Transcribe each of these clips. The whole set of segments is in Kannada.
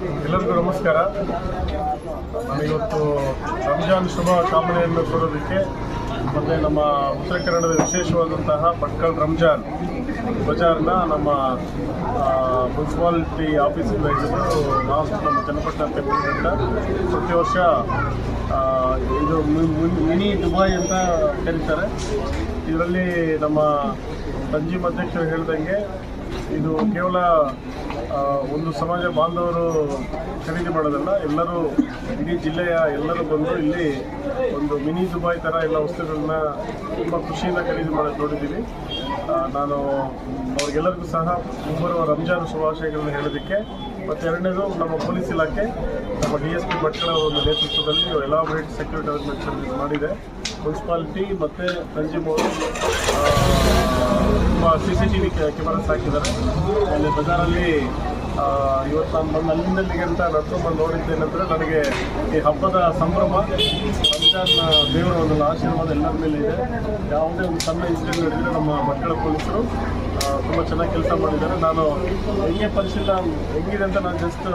ಎಲ್ಲರಿಗೂ ನಮಸ್ಕಾರ. ನಮಗಿವತ್ತು ರಂಜಾನ್ ಶುಭ ಕಾಮನೆಯನ್ನು ಕೊಡೋದಕ್ಕೆ ಮತ್ತು ನಮ್ಮ ಉತ್ತರ ಕನ್ನಡದ ವಿಶೇಷವಾದಂತಹ ಪಟ್ಕಲ್ ರಂಜಾನ್ ಬಜಾರ್ನ ನಮ್ಮ ಮುನ್ಸಿಪಾಲಿಟಿ ಆಫೀಸಿಂದ ಹಿಡಿದು ನಾವು ನಮ್ಮ ಜನಪಟ್ಟ ಪೆಟ್ಟಿಗೆಯಿಂದ ಪ್ರತಿ ವರ್ಷ ಇದು ಮಿನಿ ದುಬೈ ಅಂತ ಕರೀತಾರೆ. ಇದರಲ್ಲಿ ನಮ್ಮ ಸಂಜೀವ್ ಅಧ್ಯಕ್ಷರು ಹೇಳ್ದಂಗೆ ಇದು ಕೇವಲ ಒಂದು ಸಮಾಜ ಬಾಂಧವರು ಖರೀದಿ ಮಾಡೋದಲ್ಲ, ಎಲ್ಲರೂ ಇಡೀ ಜಿಲ್ಲೆಯ ಎಲ್ಲರೂ ಬಂದು ಇಲ್ಲಿ ಒಂದು ಮಿನಿ ದುಬಾಯ್ ಥರ ಎಲ್ಲ ವಸ್ತುಗಳನ್ನ ತುಂಬ ಖುಷಿಯಿಂದ ಖರೀದಿ ಮಾಡೋದು ನೋಡಿದ್ದೀವಿ. ನಾನು ಅವ್ರಿಗೆಲ್ಲರಿಗೂ ಸಹ ಮುಂಬರುವ ರಂಜಾನ್ ಶುಭಾಶಯಗಳನ್ನ ಹೇಳೋದಕ್ಕೆ, ಮತ್ತು ಎರಡನೇದು ನಮ್ಮ ಪೊಲೀಸ್ ಇಲಾಖೆ, ನಮ್ಮ ಡಿ ಎಸ್ ಪಿ ಭಟ್ಕಳ ಒಂದು ನೇತೃತ್ವದಲ್ಲಿ ಎಲಾಬ್ರೇಟ್ ಸೆಕ್ಯೂರಿಟಿ ಅರೇಂಜ್ಮೆಂಟ್ ಸರ್ವಿಸ್ ಮಾಡಿದೆ. ಮುನ್ಸಿಪಾಲಿಟಿ ಮತ್ತು ಸಂಜೀವ್ ಅವರು ತುಂಬ C C T V cameras ಹಾಕಿದ್ದಾರೆ. ಅಲ್ಲಿ ಬಜಾರಲ್ಲಿ ಇವತ್ತು ನಾನು ಬಂದು ಅಲ್ಲಿಂದಲ್ಲಿಗೆ ಅಂತ ನಡ್ಕೊಂಡ್ಬಂದು ನೋಡಿದ್ದೇನೆಂದರೆ ನನಗೆ ಈ ಹಬ್ಬದ ಸಂಭ್ರಮ ರಂಜಾನ್ ದೇವರ ಒಂದು ಆಶೀರ್ವಾದ ಎಲ್ಲರ ಮೇಲೆ ಇದೆ. ಯಾವುದೇ ಒಂದು ಸಣ್ಣ ಇನ್ಸಿಡೆಂಟ್ ನಡೆದರೆ ನಮ್ಮ ಮಕ್ಕಳ ಪೊಲೀಸರು ತುಂಬ ಚೆನ್ನಾಗಿ ಕೆಲಸ ಮಾಡಿದ್ದಾರೆ. ನಾನು ಹೆಂಗೆ ಪರಿಶೀಲನೆ, ಹೆಂಗಿದೆ ಅಂತ ನಾನು ಜಸ್ಟ್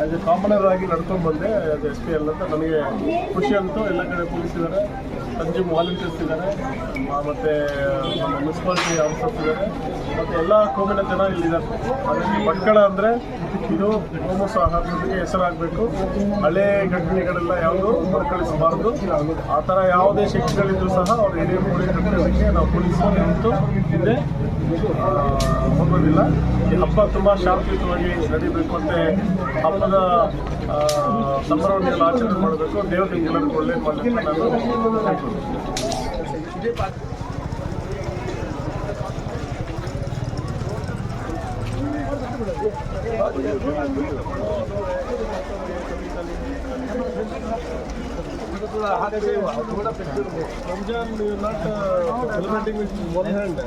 ಆ್ಯಸ್ ಎ ಕಾಮನರ್ ಆಗಿ ನಡ್ಕೊಂಡು ಬಂದೆ ಅದು ಎಸ್ ಪಿ ಎಲ್ ಅಂತ. ನನಗೆ ಖುಷಿ ಅಂತೂ. ಎಲ್ಲ ಕಡೆ ಪೊಲೀಸ್ ಇದ್ದಾರೆ ಸಂಜೀವ್ ವಾಲಂಟಿಯರ್ಸ್ ಇದ್ದಾರೆ ಮತ್ತು ನಮ್ಮ ಮುನ್ಸಿಪಾಲಿಟಿ ಆಫೀಸರ್ಸ್ ಇದ್ದಾರೆ ಮತ್ತು ಎಲ್ಲ ಕೋಮಿನ ಜನ ಇಲ್ಲಿದ್ದಾರೆ. ಹಾಗಾಗಿ ಮಕ್ಕಳ ಅಂದರೆ ಇದು ಮೋಮೋಸ್ ಆಹಾರದೊಂದಿಗೆ ಹೆಸರಾಗಬೇಕು. ಹಳೆ ಘಟನೆಗಳೆಲ್ಲ ಯಾವುದು ಮರುಕಳಿಸಬಾರ್ದು. ಆ ಥರ ಯಾವುದೇ ಶಕ್ತಿಗಳಿದ್ರೂ ಸಹ ಅವ್ರು ಹಿರಿಯ ಮೂಳೆ ನಾವು ಪೊಲೀಸರು ನಿಂತು ಹಿಂದೆ ಹೋಗೋದಿಲ್ಲ. ಈ ಹಬ್ಬ ತುಂಬ ಶಾಂತಿಯುತವಾಗಿ ನಡೀಬೇಕು ಮತ್ತು ಹಬ್ಬದ ಆ, ಸಂಭ್ರಮವನ್ನು ಆಚರಣೆ ಮಾಡಬೇಕು ದೇವ್ರ ನಿಮ್ಗೆಲ್ಲರಿಗೂ ಮಾಡಬೇಕು ನಾನು you're not uh, celebrating with one hand.